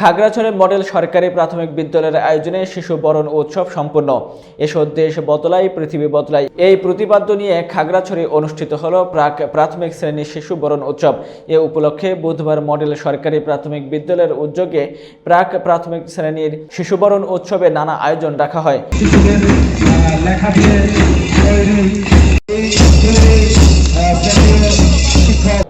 Khagrachari model সরকারি প্রাথমিক বিদ্যালয়ের আয়োজনে শিশু বরণ উৎসব সম্পন্ন। এসো দেশ বদলাই, পৃথিবী বদলাই। এই প্রতিপাদ্য নিয়ে খাগড়াছড়ি অনুষ্ঠিত হল প্রাক প্রাথমিক শ্রেণির শিশু বরণ উৎসব। এ উপলক্ষে বুধবার মডেল সরকারি প্রাথমিক বিদ্যালয়ের উদ্যোগে প্রাক প্রাথমিক শ্রেণির শিশু বরণ উৎসবে নানা আয়োজন রাখা হয়।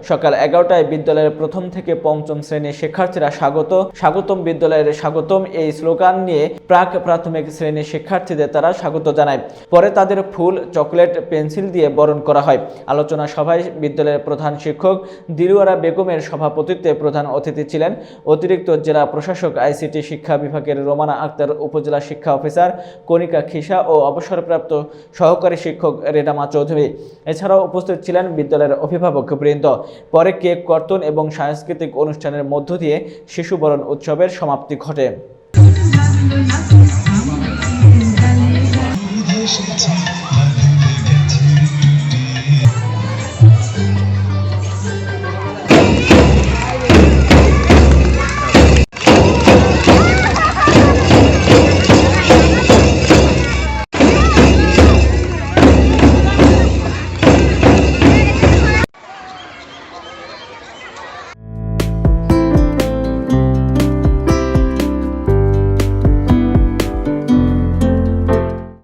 সকাল এগারোটায় বিদ্যালয়ের প্রথম থেকে পঞ্চম শ্রেণির শিক্ষার্থীরা স্বাগত। স্বাগতম বিদ্যালয়ের স্বাগতম এই স্লোগান নিয়ে প্রাক প্রাথমিক শ্রেণির শিক্ষার্থীদের তারা স্বাগত জানায়। পরে তাদের ফুল, চকলেট, পেন্সিল দিয়ে বরণ করা হয়। আলোচনা সভায় বিদ্যালয়ের প্রধান শিক্ষক দিলুয়ারা বেগমের সভাপতিত্বে প্রধান অতিথি ছিলেন। অতিরিক্ত জেলা প্রশাসক, আইসিটি শিক্ষা বিভাগের রোমানা আক্তার, উপজেলা শিক্ষা অফিসার কণিকা খিসা ও অবসরপ্রাপ্ত সহকারী শিক্ষক রেডামা চৌধুরী। এছাড়াও উপস্থিত ছিলেন বিদ্যালয়ের অভিভাবক বৃন্দ। পরে কেক কর্তন এবং সাংস্কৃতিক অনুষ্ঠানের মধ্য দিয়ে শিশু বরণ উৎসবের সমাপ্তি ঘটে। বিদেশে